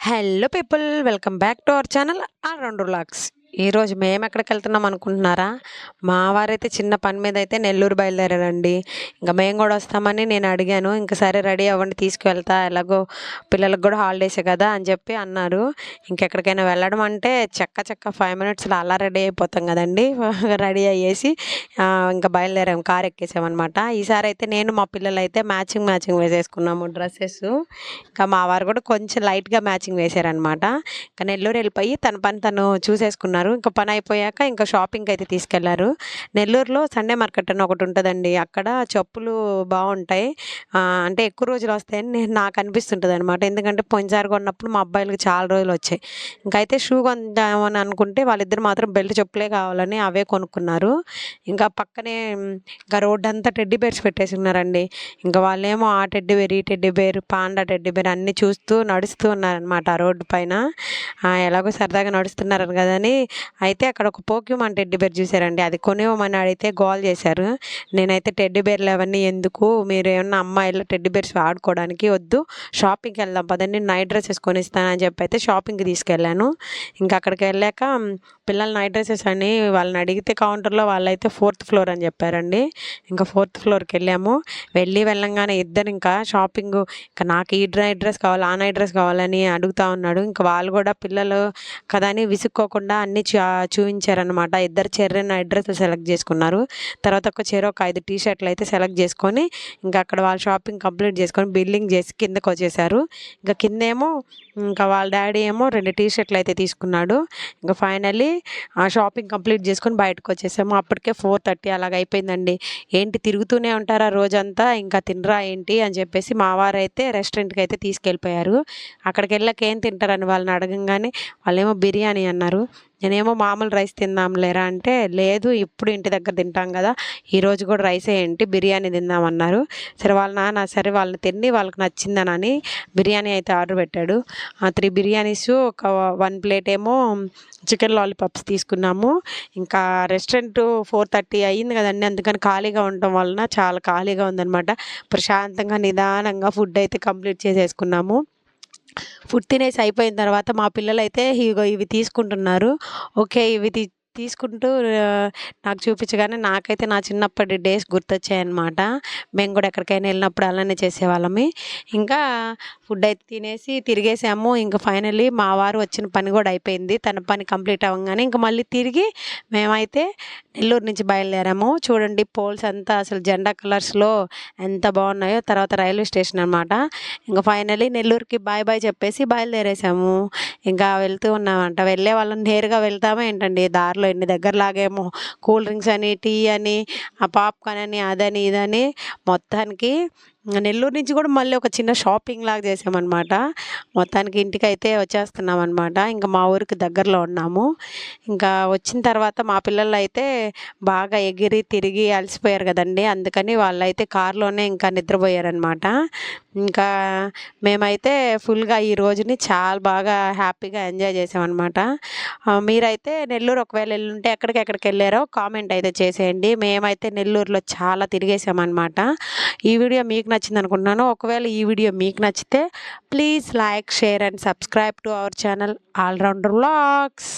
Hello people welcome back to our channel all round vlogs ఈరోజు మేము ఎక్కడికి వెళ్తున్నాం అనుకుంటున్నారా? మా వారైతే చిన్న పని మీద అయితే నెల్లూరు బయలుదేరారండి. ఇంకా మేము కూడా వస్తామని నేను అడిగాను. ఇంకా సరే రెడీ అవ్వండి తీసుకువెళ్తా. ఎలాగో పిల్లలకు కూడా హాలిడేసే కదా అని చెప్పి అన్నారు. ఇంకెక్కడికైనా వెళ్ళడం అంటే చెక్క చెక్క ఫైవ్ మినిట్స్లో అలా రెడీ అయిపోతాం కదండి. రెడీ అయ్యేసి ఇంకా బయలుదేరాం. కార్ ఎక్కేసామన్నమాట. ఈసారి అయితే నేను మా పిల్లలు అయితే మ్యాచింగ్ మ్యాచింగ్ వేసేసుకున్నాము డ్రెస్సెస్. ఇంకా మా వారు కూడా కొంచెం లైట్గా మ్యాచింగ్ వేశారనమాట ఇంకా నెల్లూరు వెళ్ళిపోయి తన పని తను చూసేసుకున్నారు. ఇంకా పని అయిపోయాక ఇంకా షాపింగ్కి అయితే తీసుకెళ్ళారు. నెల్లూరులో సండే మార్కెట్ అని ఒకటి ఉంటుందండి. అక్కడ చెప్పులు బాగుంటాయి. అంటే ఎక్కువ రోజులు వస్తాయని నేను నాకు అనిపిస్తుంటుంది అనమాట ఎందుకంటే పోయినసారి కొన్నప్పుడు మా అబ్బాయిలకు చాలా రోజులు వచ్చాయి. ఇంకైతే షూ కొందామని అనుకుంటే వాళ్ళిద్దరు మాత్రం బెల్ట్ చెప్పులే కావాలని అవే కొనుక్కున్నారు. ఇంకా పక్కనే ఇంకా రోడ్ అంతా టెడ్డీ బేర్స్ పెట్టేసి ఉన్నారండి. ఇంకా వాళ్ళేమో ఆ టెడ్డీ బేర్ ఈ teddy bear panda teddy bear అన్నీ చూస్తూ నడుస్తూ ఉన్నారనమాట ఆ రోడ్డు పైన. ఎలాగో సరదాగా నడుస్తున్నారు కదని అయితే అక్కడ ఒక పోక్యూమాన్ టెడ్డీ బేర్ చూసారండి. అది కొనివ్వమని అడిగితే గోల్ చేశారు. నేనైతే టెడ్డీ బేర్లు అవన్నీ ఎందుకు? మీరు ఏమన్నా అమ్మాయిలు టెడ్డీ బేర్స్ ఆడుకోవడానికి వద్దు. షాపింగ్కి వెళ్దాం పదండి. నైట్ డ్రెస్సెస్ కొనిస్తానని చెప్పి అయితే షాపింగ్కి తీసుకెళ్ళాను. ఇంకా అక్కడికి వెళ్ళాక పిల్లలు నైట్ డ్రెస్సెస్ అని వాళ్ళని అడిగితే కౌంటర్లో వాళ్ళైతే ఫోర్త్ ఫ్లోర్ అని చెప్పారండి. ఇంకా ఫోర్త్ ఫ్లోర్కి వెళ్ళాము. వెళ్ళి వెళ్ళంగానే ఇద్దరు ఇంకా షాపింగ్ ఇంకా నాకు ఈ నైట్ డ్రెస్ కావాలి ఆ నైట్ డ్రెస్ కావాలని అడుగుతా ఉన్నాడు. ఇంకా వాళ్ళు కూడా పిల్లలు కదా అని విసుక్కోకుండా అన్ని చూ చూపించారనమాట ఇద్దరు చెర్రెన్న నైట్ సెలెక్ట్ చేసుకున్నారు. తర్వాత ఒక చెర ఒక ఐదు టీ షర్ట్లు అయితే సెలెక్ట్ చేసుకొని ఇంకా అక్కడ వాళ్ళు షాపింగ్ కంప్లీట్ చేసుకొని బిల్లింగ్ చేసి కిందకు వచ్చేసారు. ఇంకా కిందేమో ఇంకా వాళ్ళ డాడీ ఏమో రెండు టీ షర్ట్లు అయితే తీసుకున్నాడు. ఇంకా ఫైనల్లీ ఆ షాపింగ్ కంప్లీట్ చేసుకొని బయటకు వచ్చేసాము. అప్పటికే ఫోర్ థర్టీ అలాగ అయిపోయిందండి. ఏంటి తిరుగుతూనే ఉంటారా రోజంతా? ఇంకా తినరా ఏంటి? అని చెప్పేసి మా వారైతే రెస్టారెంట్కి అయితే తీసుకెళ్ళిపోయారు. అక్కడికి వెళ్ళాక ఏం తింటారని వాళ్ళని అడగంగానే వాళ్ళేమో బిర్యానీ అన్నారు. నేనేమో మామూలు రైస్ తిందాం లేరా అంటే లేదు ఇప్పుడు ఇంటి దగ్గర తింటాం కదా ఈరోజు కూడా రైస్ ఏంటి? బిర్యానీ తిందామన్నారు సరే వాళ్ళ నాన్న సరే వాళ్ళని తిని వాళ్ళకి నచ్చిందనని బిర్యానీ అయితే ఆర్డర్ పెట్టాడు. ఆ త్రీ బిర్యానీస్ ఒక వన్ ప్లేట్ ఏమో చికెన్ లాలీపాప్స్ తీసుకున్నాము. ఇంకా రెస్టారెంట్ ఫోర్ థర్టీ అయ్యింది కదండి అందుకని ఖాళీగా ఉండటం వలన చాలా ఖాళీగా ఉందనమాట ప్రశాంతంగా నిదానంగా ఫుడ్ అయితే కంప్లీట్ చేసేసుకున్నాము. ఫుడ్ తినేసి అయిపోయిన తర్వాత మా పిల్లలు అయితే ఇగో ఇవి తీసుకుంటున్నారు. ఓకే ఇవి తీ తీసుకుంటూ నాకు చూపించగానే నాకైతే నా చిన్నప్పటి డేస్ గుర్తొచ్చాయన్నమాట. మేము కూడా ఎక్కడికైనా వెళ్ళినప్పుడు అలానే చేసేవాళ్ళమి. ఇంకా ఫుడ్ అయితే తినేసి తిరిగేసాము. ఇంకా ఫైనల్లీ మా వారు వచ్చిన పని కూడా అయిపోయింది. తన పని కంప్లీట్ అవ్వగానే ఇంకా మళ్ళీ తిరిగి మేమైతే నెల్లూరు నుంచి బయలుదేరాము. చూడండి పోల్స్ అంతా అసలు జెండా కలర్స్లో ఎంత బాగున్నాయో. తర్వాత రైల్వే స్టేషన్ అనమాట ఇంకా ఫైనల్లీ నెల్లూరుకి బాయ్ బాయ్ చెప్పేసి బయలుదేరేసాము. ఇంకా వెళ్తూ ఉన్నామంట. వెళ్ళే వాళ్ళని నేరుగా వెళ్తామో ఏంటండి? దారిలో ఇన్ని దగ్గర లాగేమో కూల్ డ్రింక్స్ అని టీ అని ఆ పాప్కార్న్ అని అదని ఇదని మొత్తానికి నెల్లూరు నుంచి కూడా మళ్ళీ ఒక చిన్న షాపింగ్ లాగా చేసామన్నమాట. మొత్తానికి ఇంటికి అయితే వచ్చేస్తున్నాం అనమాట ఇంకా మా ఊరికి దగ్గరలో ఉన్నాము. ఇంకా వచ్చిన తర్వాత మా పిల్లలు అయితే బాగా ఎగిరి తిరిగి అలసిపోయారు కదండి. అందుకని వాళ్ళైతే కారులోనే ఇంకా నిద్రపోయారనమాట ఇంకా మేమైతే ఫుల్గా ఈ రోజుని చాలా బాగా హ్యాపీగా ఎంజాయ్ చేసామన్నమాట. మీరైతే నెల్లూరు ఒకవేళ వెళ్ళుంటే ఎక్కడికెక్కడికి వెళ్ళారో కామెంట్ అయితే చేసేయండి. మేమైతే నెల్లూరులో చాలా తిరిగేసామన్నమాట. ఈ వీడియో మీకు నచ్చింది అనుకుంటున్నాను ఒకవేళ ఈ వీడియో మీకు నచ్చితే please like share and subscribe to our channel all rounder vlogs